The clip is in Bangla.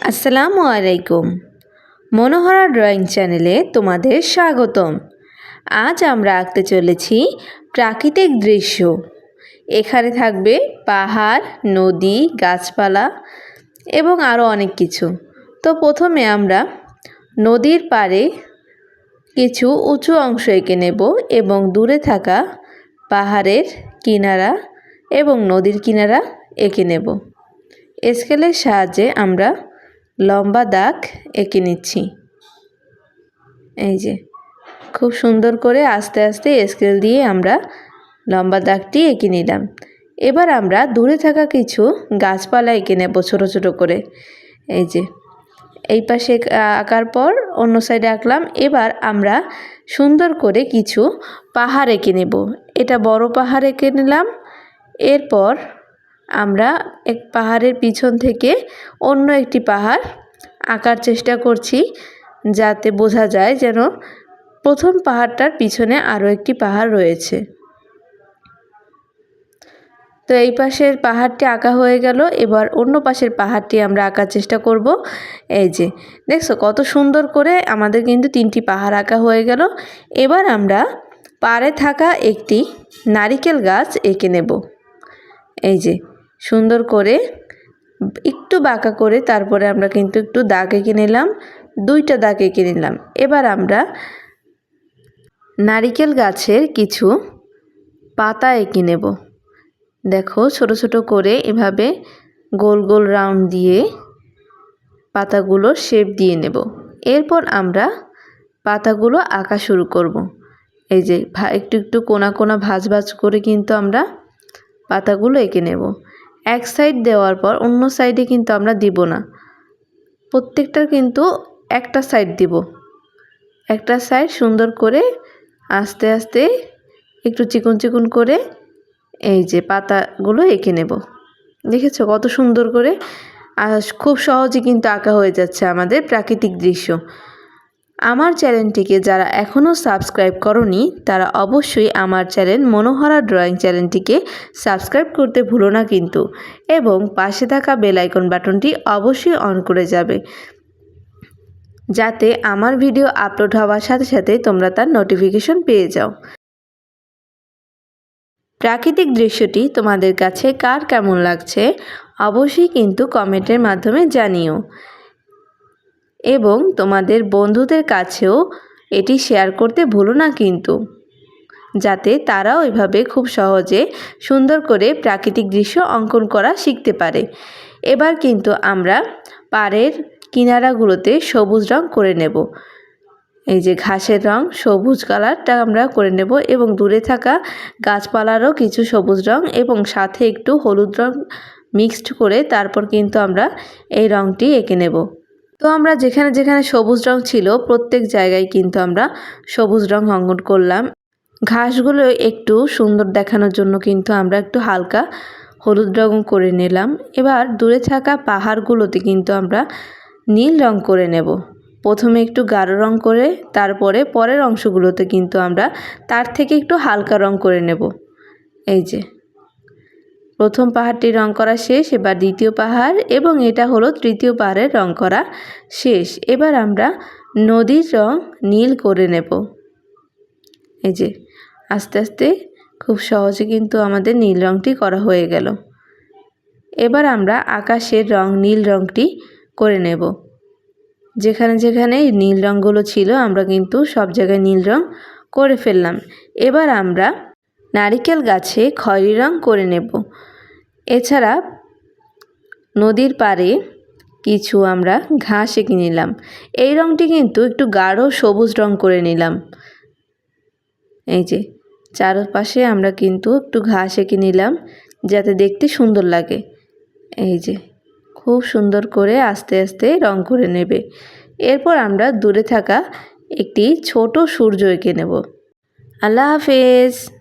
আসসালামু আলাইকুম। মনোহরা ড্রয়িং চ্যানেলে তোমাদের স্বাগতম। আজ আমরা আঁকতে চলেছি প্রাকৃতিক দৃশ্য। এখানে থাকবে পাহাড়, নদী, গাছপালা এবং আরও অনেক কিছু। তো প্রথমে আমরা নদীর পাড়ে কিছু উঁচু অংশ এঁকে নেব এবং দূরে থাকা পাহাড়ের কিনারা এবং নদীর কিনারা এঁকে নেব। স্কেলের সাহায্যে আমরা লম্বা দাগ এঁকে নিচ্ছি। এই যে, খুব সুন্দর করে আস্তে আস্তে স্কেল দিয়ে আমরা লম্বা দাগটি এঁকে নিলাম। এবার আমরা দূরে থাকা কিছু গাছপালা এঁকে নেব ছোটো ছোটো করে। এই যে, এই পাশে আঁকার পর অন্য সাইডে আঁকলাম। এবার আমরা সুন্দর করে কিছু পাহাড় এঁকে নেব। এটা বড় পাহাড় এঁকে নিলাম। এরপর আমরা এক পাহাড়ের পিছন থেকে অন্য একটি পাহাড় আঁকার চেষ্টা করছি যাতে বোঝা যায় যেন প্রথম পাহাড়টার পিছনে আরও একটি পাহাড় রয়েছে। তো এই পাশের পাহাড়টি আঁকা হয়ে গেল। এবার অন্য পাশের পাহাড়টি আমরা আঁকার চেষ্টা করব। এই যে, দেখছ কত সুন্দর করে আমাদের কিন্তু তিনটি পাহাড় আঁকা হয়ে গেল। এবার আমরা পাড়ে থাকা একটি নারিকেল গাছ এঁকে নেব। এই যে সুন্দর করে একটু বাঁকা করে তারপরে আমরা কিন্তু একটু দাগ এঁকে নিলাম, দুইটা দাগ এঁকে নিলাম। এবার আমরা নারিকেল গাছের কিছু পাতা এঁকে নেব। দেখো, ছোট ছোট করে এভাবে গোল গোল রাউন্ড দিয়ে পাতাগুলো শেপ দিয়ে নেব। এরপর আমরা পাতাগুলো আঁকা শুরু করব। এই যে একটু একটু কোনা কোনা ভাজ ভাজ করে কিন্তু আমরা পাতাগুলো এঁকে নেব। এক সাইড দেওয়ার পর অন্য সাইডে কিন্তু আমরা দিব না। প্রত্যেকটার কিন্তু একটা সাইড দিব। একটা সাইড সুন্দর করে আস্তে আস্তে একটু চিকন চিকন করে এই যে পাতাগুলো এঁকে নেব। দেখেছ কত সুন্দর করে? খুব সহজে কিন্তু আঁকা হয়ে যাচ্ছে আমাদের প্রাকৃতিক দৃশ্য। আমার চ্যানেলটিকে যারা এখনও সাবস্ক্রাইব করনি, তারা অবশ্যই আমার চ্যানেল মনোহরা ড্রয়িং চ্যানেলটিকে সাবস্ক্রাইব করতে ভুলো না কিন্তু এবং পাশে থাকা বেলাইকন বাটনটি অবশ্যই অন করে যাবে। যাতে আমার ভিডিও আপলোড হওয়ার সাথে সাথে তোমরা তার নোটিফিকেশন পেয়ে যাও। প্রাকৃতিক দৃশ্যটি তোমাদের কাছে কার কেমন লাগছে, অবশ্যই কিন্তু কমেন্টের মাধ্যমে জানিও। এবং তোমাদের বন্ধুদের কাছেও এটি শেয়ার করতে ভুলো না কিন্তু। যাতে তারাও এভাবে খুব সহজে সুন্দর করে প্রাকৃতিক দৃশ্য অঙ্কন করা শিখতে পারে। এবার কিন্তু আমরা পাড়ের কিনারাগুলোতে সবুজ রং করে নেব। এই যে ঘাসের রং, সবুজ কালারটা আমরা করে নেব এবং দূরে থাকা গাছপালারও কিছু সবুজ রং এবং সাথে একটু হলুদ রং মিক্সড করে তারপর কিন্তু আমরা এই রংটি এঁকে নেব। তো আমরা যেখানে যেখানে সবুজ রং ছিল, প্রত্যেক জায়গায় কিন্তু আমরা সবুজ রং অঙ্কন করলাম। ঘাসগুলো একটু সুন্দর দেখানোর জন্য কিন্তু আমরা একটু হালকা হলুদ রং করে নিলাম। এবার দূরে থাকা পাহাড়গুলোতে কিন্তু আমরা নীল রং করে নেব। প্রথমে একটু গাঢ় রং করে, তারপরে পরের অংশগুলোতে কিন্তু আমরা তার থেকে একটু হালকা রং করে নেব। এই যে। প্রথম পাহাড়টি রং করা শেষ, এবার দ্বিতীয় পাহাড় এবং এটা হলো তৃতীয় পাহাড়ের রং করা শেষ। এবার আমরা নদীর রং নীল করে নেব। এই যে, আস্তে আস্তে খুব সহজে কিন্তু আমাদের নীল রংটি করা হয়ে গেল। এবার আমরা আকাশের রং, নীল রংটি করে নেব। যেখানে যেখানে নীল রঙগুলো ছিল, আমরা কিন্তু সব জায়গায় নীল রং করে ফেললাম। এবার আমরা নারিকেল গাছে খয়েরি রং করে নেব। এছাড়া নদীর পাড়ে কিছু আমরা ঘাস এঁকে নিলাম। এই রঙটি কিন্তু একটু গাঢ় সবুজ রং করে নিলাম। এই যে, চারপাশে আমরা কিন্তু একটু ঘাস এঁকে নিলাম যাতে দেখতে সুন্দর লাগে। এই যে, খুব সুন্দর করে আস্তে আস্তে রং করে নেবে। এরপর আমরা দূরে থাকা একটি ছোট সূর্য এঁকে নেব। আল্লাহ হাফেজ।